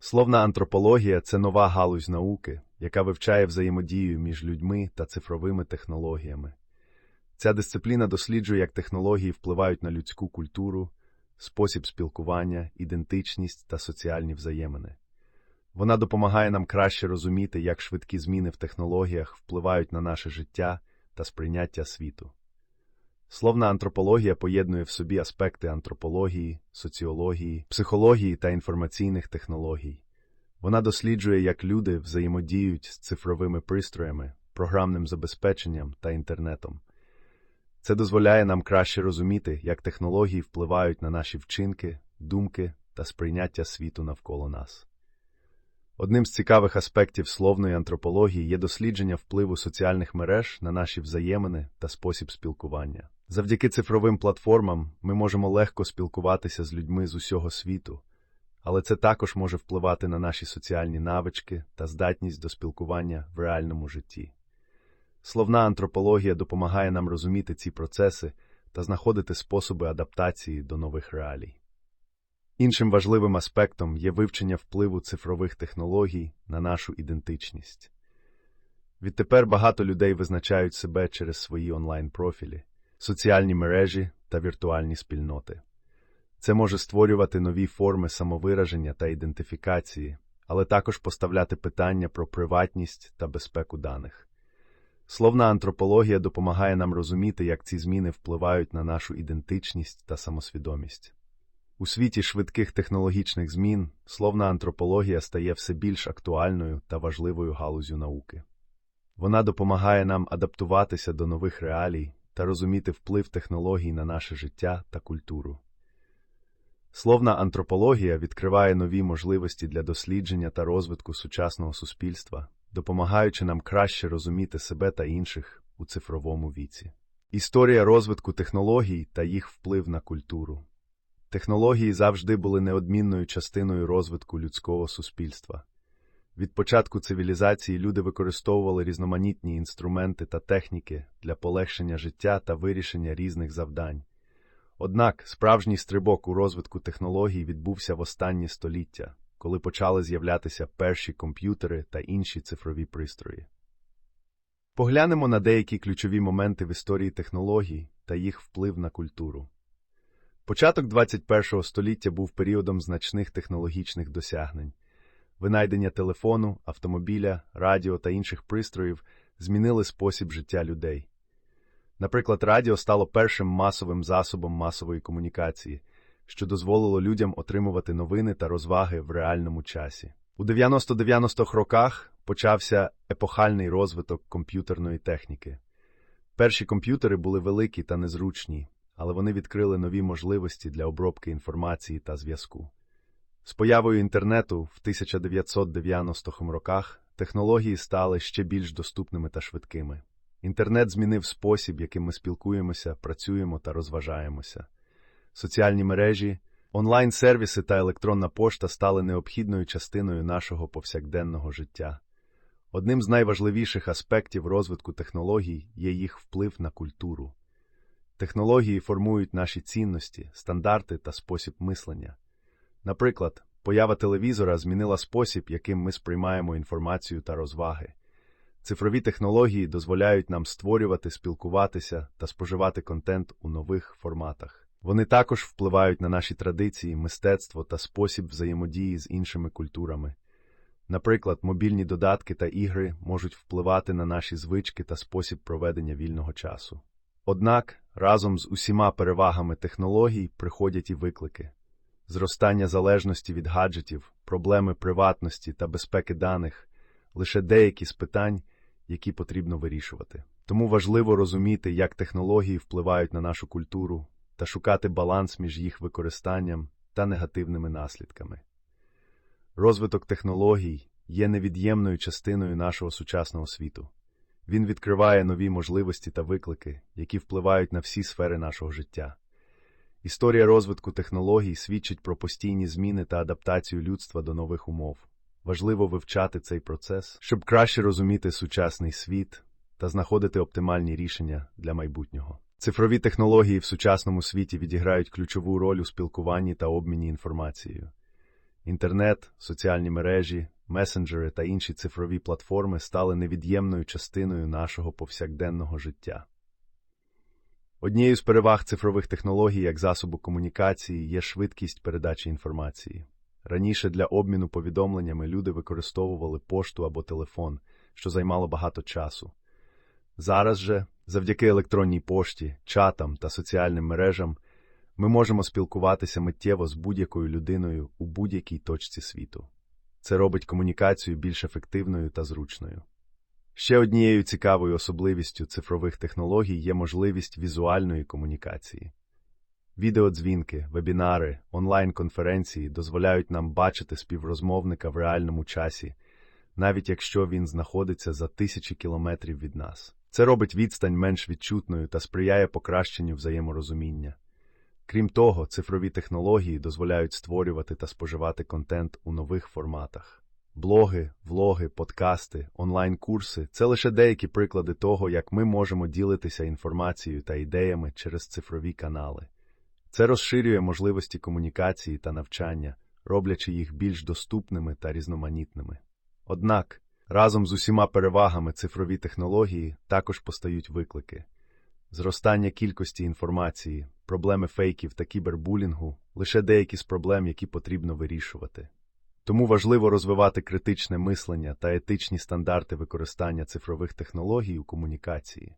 Словна антропологія це нова галузь науки, яка вивчає взаємодію між людьми та цифровими технологіями. Ця дисципліна досліджує, як технології впливають на людську культуру, спосіб спілкування, ідентичність та соціальні взаємини. Вона допомагає нам краще розуміти, як швидкі зміни в технологіях впливають на наше життя та сприйняття світу. Словна антропологія поєднує в собі аспекти антропології, соціології, психології та інформаційних технологій. Вона досліджує, як люди взаємодіють з цифровими пристроями, програмним забезпеченням та інтернетом. Це дозволяє нам краще розуміти, як технології впливають на наші вчинки, думки та сприйняття світу навколо нас. Одним з цікавих аспектів словної антропології є дослідження впливу соціальних мереж на наші взаємини та спосіб спілкування. Завдяки цифровим платформам ми можемо легко спілкуватися з людьми з усього світу, але це також може впливати на наші соціальні навички та здатність до спілкування в реальному житті. Словна антропологія допомагає нам розуміти ці процеси та знаходити способи адаптації до нових реалій. Іншим важливим аспектом є вивчення впливу цифрових технологій на нашу ідентичність. Відтепер багато людей визначають себе через свої онлайн-профілі, соціальні мережі та віртуальні спільноти. Це може створювати нові форми самовираження та ідентифікації, але також поставляти питання про приватність та безпеку даних. Словна антропологія допомагає нам розуміти, як ці зміни впливають на нашу ідентичність та самосвідомість. У світі швидких технологічних змін словна антропологія стає все більш актуальною та важливою галузю науки. Вона допомагає нам адаптуватися до нових реалій та розуміти вплив технологій на наше життя та культуру. Словна антропологія відкриває нові можливості для дослідження та розвитку сучасного суспільства, допомагаючи нам краще розуміти себе та інших у цифровому віці. Історія розвитку технологій та їх вплив на культуру. Технології завжди були неодмінною частиною розвитку людського суспільства. Від початку цивілізації люди використовували різноманітні інструменти та техніки для полегшення життя та вирішення різних завдань. Однак справжній стрибок у розвитку технологій відбувся в останні століття, коли почали з'являтися перші комп'ютери та інші цифрові пристрої. Поглянемо на деякі ключові моменти в історії технологій та їх вплив на культуру. Початок 21 століття був періодом значних технологічних досягнень. Винайдення телефону, автомобіля, радіо та інших пристроїв змінили спосіб життя людей. Наприклад, радіо стало першим масовим засобом масової комунікації, що дозволило людям отримувати новини та розваги в реальному часі. У 90-90-х роках почався епохальний розвиток комп'ютерної техніки. Перші комп'ютери були великі та незручні, але вони відкрили нові можливості для обробки інформації та зв'язку. З появою інтернету в 1990-х роках технології стали ще більш доступними та швидкими. Інтернет змінив спосіб, яким ми спілкуємося, працюємо та розважаємося. Соціальні мережі, онлайн-сервіси та електронна пошта стали необхідною частиною нашого повсякденного життя. Одним з найважливіших аспектів розвитку технологій є їх вплив на культуру. Технології формують наші цінності, стандарти та спосіб мислення. Наприклад, поява телевізора змінила спосіб, яким ми сприймаємо інформацію та розваги. Цифрові технології дозволяють нам створювати, спілкуватися та споживати контент у нових форматах. Вони також впливають на наші традиції, мистецтво та спосіб взаємодії з іншими культурами. Наприклад, мобільні додатки та ігри можуть впливати на наші звички та спосіб проведення вільного часу. Однак разом з усіма перевагами технологій приходять і виклики зростання залежності від гаджетів, проблеми приватності та безпеки даних лише деякі з питань, які потрібно вирішувати. Тому важливо розуміти, як технології впливають на нашу культуру та шукати баланс між їх використанням та негативними наслідками. Розвиток технологій є невід'ємною частиною нашого сучасного світу. Він відкриває нові можливості та виклики, які впливають на всі сфери нашого життя. Історія розвитку технологій свідчить про постійні зміни та адаптацію людства до нових умов. Важливо вивчати цей процес, щоб краще розуміти сучасний світ та знаходити оптимальні рішення для майбутнього. Цифрові технології в сучасному світі відіграють ключову роль у спілкуванні та обміні інформацією. Інтернет, соціальні мережі, месенджери та інші цифрові платформи стали невід'ємною частиною нашого повсякденного життя. Однією з переваг цифрових технологій як засобу комунікації є швидкість передачі інформації. Раніше для обміну повідомленнями люди використовували пошту або телефон, що займало багато часу. Зараз же, завдяки електронній пошті, чатам та соціальним мережам, ми можемо спілкуватися миттєво з будь-якою людиною у будь-якій точці світу. Це робить комунікацію більш ефективною та зручною. Ще однією цікавою особливістю цифрових технологій є можливість візуальної комунікації. Відеодзвінки, вебінари, онлайн-конференції дозволяють нам бачити співрозмовника в реальному часі, навіть якщо він знаходиться за тисячі кілометрів від нас. Це робить відстань менш відчутною та сприяє покращенню взаєморозуміння. Крім того, цифрові технології дозволяють створювати та споживати контент у нових форматах. Блоги, влоги, подкасти, онлайн-курси це лише деякі приклади того, як ми можемо ділитися інформацією та ідеями через цифрові канали. Це розширює можливості комунікації та навчання, роблячи їх більш доступними та різноманітними. Однак, разом з усіма перевагами цифрові технології також постають виклики. Зростання кількості інформації, проблеми фейків та кібербулінгу лише деякі з проблем, які потрібно вирішувати. Тому важливо розвивати критичне мислення та етичні стандарти використання цифрових технологій у комунікації.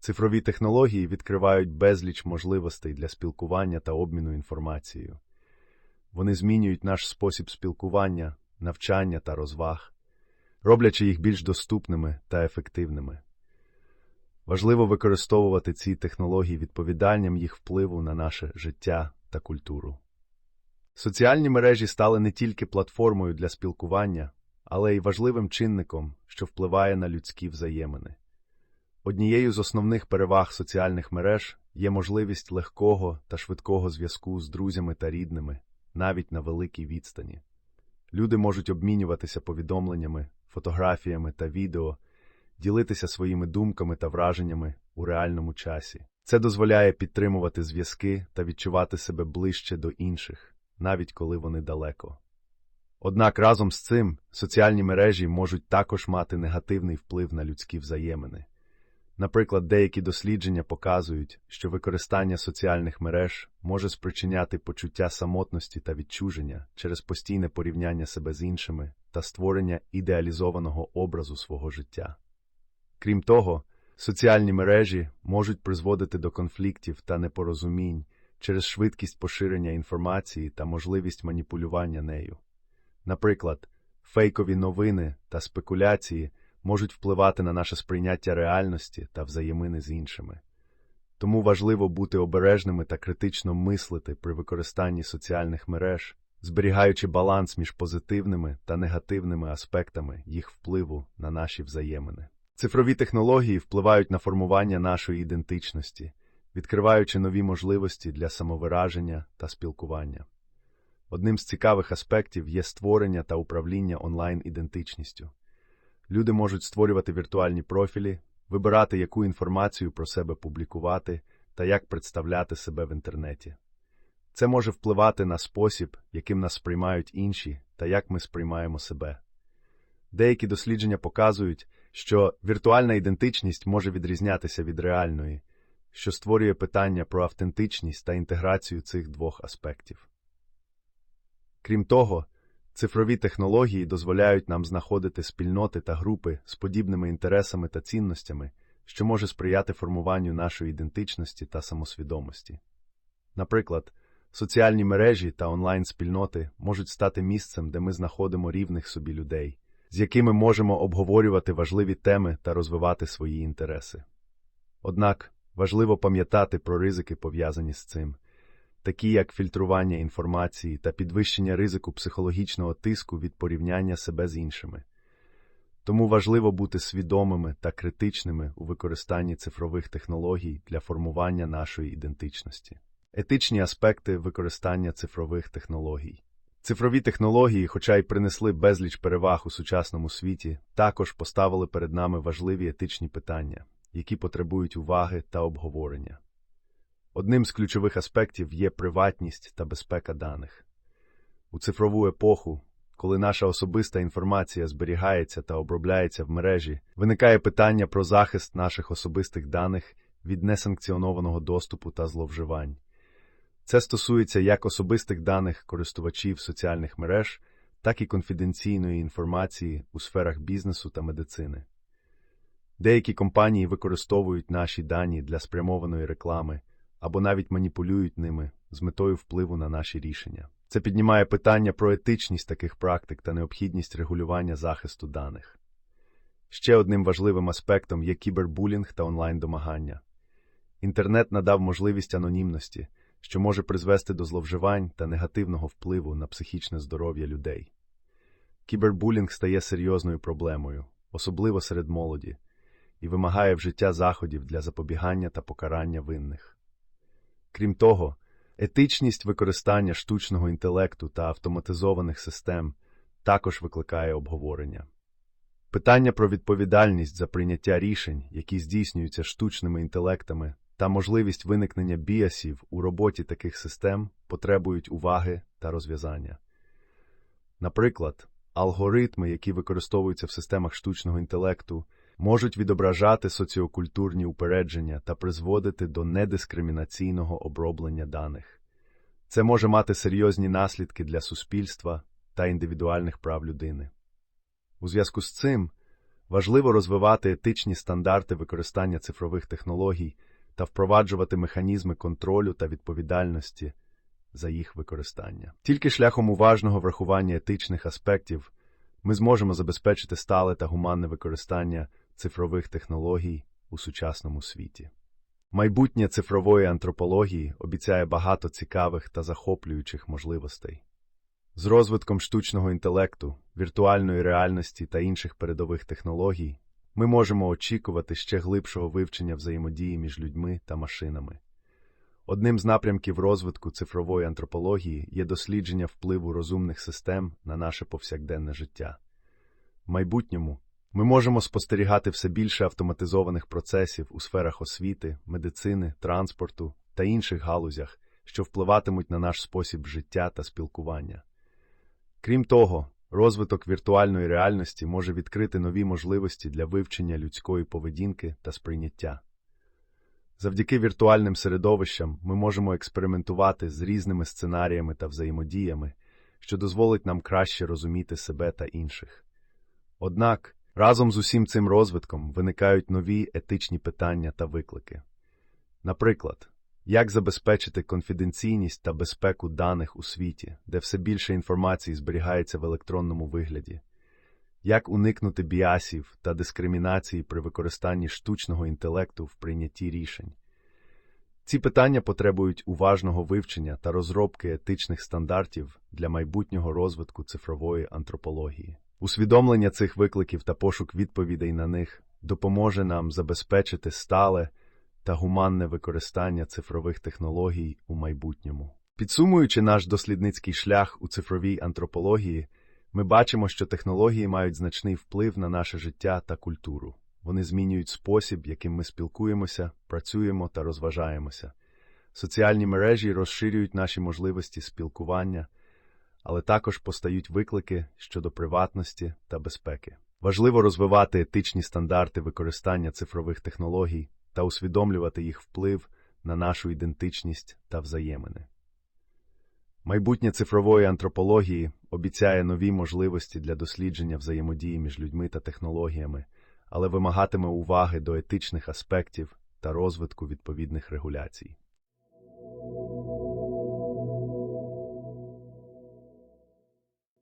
Цифрові технології відкривають безліч можливостей для спілкування та обміну інформацією. Вони змінюють наш спосіб спілкування, навчання та розваг, роблячи їх більш доступними та ефективними. Важливо використовувати ці технології відповідальням їх впливу на наше життя та культуру. Соціальні мережі стали не тільки платформою для спілкування, але й важливим чинником, що впливає на людські взаємини. Однією з основних переваг соціальних мереж є можливість легкого та швидкого зв'язку з друзями та рідними, навіть на великій відстані. Люди можуть обмінюватися повідомленнями, фотографіями та відео, ділитися своїми думками та враженнями у реальному часі. Це дозволяє підтримувати зв'язки та відчувати себе ближче до інших, навіть коли вони далеко. Однак разом з цим соціальні мережі можуть також мати негативний вплив на людські взаємини. Наприклад, деякі дослідження показують, що використання соціальних мереж може спричиняти почуття самотності та відчуження через постійне порівняння себе з іншими та створення ідеалізованого образу свого життя. Крім того, соціальні мережі можуть призводити до конфліктів та непорозумінь через швидкість поширення інформації та можливість маніпулювання нею. Наприклад, фейкові новини та спекуляції можуть впливати на наше сприйняття реальності та взаємини з іншими. Тому важливо бути обережними та критично мислити при використанні соціальних мереж, зберігаючи баланс між позитивними та негативними аспектами їх впливу на наші взаємини. Цифрові технології впливають на формування нашої ідентичності, відкриваючи нові можливості для самовираження та спілкування. Одним з цікавих аспектів є створення та управління онлайн-ідентичністю. Люди можуть створювати віртуальні профілі, вибирати, яку інформацію про себе публікувати та як представляти себе в інтернеті. Це може впливати на спосіб, яким нас сприймають інші та як ми сприймаємо себе. Деякі дослідження показують, що віртуальна ідентичність може відрізнятися від реальної, що створює питання про автентичність та інтеграцію цих двох аспектів. Крім того, цифрові технології дозволяють нам знаходити спільноти та групи з подібними інтересами та цінностями, що може сприяти формуванню нашої ідентичності та самосвідомості. Наприклад, соціальні мережі та онлайн-спільноти можуть стати місцем, де ми знаходимо рівних собі людей, з якими можемо обговорювати важливі теми та розвивати свої інтереси. Однак важливо пам'ятати про ризики, пов'язані з цим такі як фільтрування інформації та підвищення ризику психологічного тиску від порівняння себе з іншими. Тому важливо бути свідомими та критичними у використанні цифрових технологій для формування нашої ідентичності. Етичні аспекти використання цифрових технологій. Цифрові технології, хоча й принесли безліч переваг у сучасному світі, також поставили перед нами важливі етичні питання. Які потребують уваги та обговорення. Одним з ключових аспектів є приватність та безпека даних. У цифрову епоху, коли наша особиста інформація зберігається та обробляється в мережі, виникає питання про захист наших особистих даних від несанкціонованого доступу та зловживань. Це стосується як особистих даних користувачів соціальних мереж, так і конфіденційної інформації у сферах бізнесу та медицини. Деякі компанії використовують наші дані для спрямованої реклами або навіть маніпулюють ними з метою впливу на наші рішення. Це піднімає питання про етичність таких практик та необхідність регулювання захисту даних. Ще одним важливим аспектом є кібербулінг та онлайн-домагання. Інтернет надав можливість анонімності, що може призвести до зловживань та негативного впливу на психічне здоров'я людей. Кібербулінг стає серйозною проблемою, особливо серед молоді, і вимагає вжиття заходів для запобігання та покарання винних. Крім того, етичність використання штучного інтелекту та автоматизованих систем також викликає обговорення. Питання про відповідальність за прийняття рішень, які здійснюються штучними інтелектами, та можливість виникнення біасів у роботі таких систем потребують уваги та розв'язання. Наприклад, алгоритми, які використовуються в системах штучного інтелекту, можуть відображати соціокультурні упередження та призводити до недискримінаційного оброблення даних. Це може мати серйозні наслідки для суспільства та індивідуальних прав людини. У зв'язку з цим важливо розвивати етичні стандарти використання цифрових технологій та впроваджувати механізми контролю та відповідальності за їх використання. Тільки шляхом уважного врахування етичних аспектів ми зможемо забезпечити стале та гуманне використання цифрових технологій у сучасному світі. Майбутнє цифрової антропології обіцяє багато цікавих та захоплюючих можливостей. З розвитком штучного інтелекту, віртуальної реальності та інших передових технологій ми можемо очікувати ще глибшого вивчення взаємодії між людьми та машинами. Одним з напрямків розвитку цифрової антропології є дослідження впливу розумних систем на наше повсякденне життя. В майбутньому ми можемо спостерігати все більше автоматизованих процесів у сферах освіти, медицини, транспорту та інших галузях, що впливатимуть на наш спосіб життя та спілкування. Крім того, розвиток віртуальної реальності може відкрити нові можливості для вивчення людської поведінки та сприйняття. Завдяки віртуальним середовищам ми можемо експериментувати з різними сценаріями та взаємодіями, що дозволить нам краще розуміти себе та інших. Однак, разом з усім цим розвитком виникають нові етичні питання та виклики. Наприклад, як забезпечити конфіденційність та безпеку даних у світі, де все більше інформації зберігається в електронному вигляді, як уникнути біасів та дискримінації при використанні штучного інтелекту в прийнятті рішень. Ці питання потребують уважного вивчення та розробки етичних стандартів для майбутнього розвитку цифрової антропології. Усвідомлення цих викликів та пошук відповідей на них допоможе нам забезпечити стале та гуманне використання цифрових технологій у майбутньому. Підсумуючи наш дослідницький шлях у цифровій антропології, ми бачимо, що технології мають значний вплив на наше життя та культуру. Вони змінюють спосіб, яким ми спілкуємося, працюємо та розважаємося. Соціальні мережі розширюють наші можливості спілкування, але також постають виклики щодо приватності та безпеки. Важливо розвивати етичні стандарти використання цифрових технологій та усвідомлювати їх вплив на нашу ідентичність та взаємини. Майбутнє цифрової антропології обіцяє нові можливості для дослідження взаємодії між людьми та технологіями, але вимагатиме уваги до етичних аспектів та розвитку відповідних регуляцій.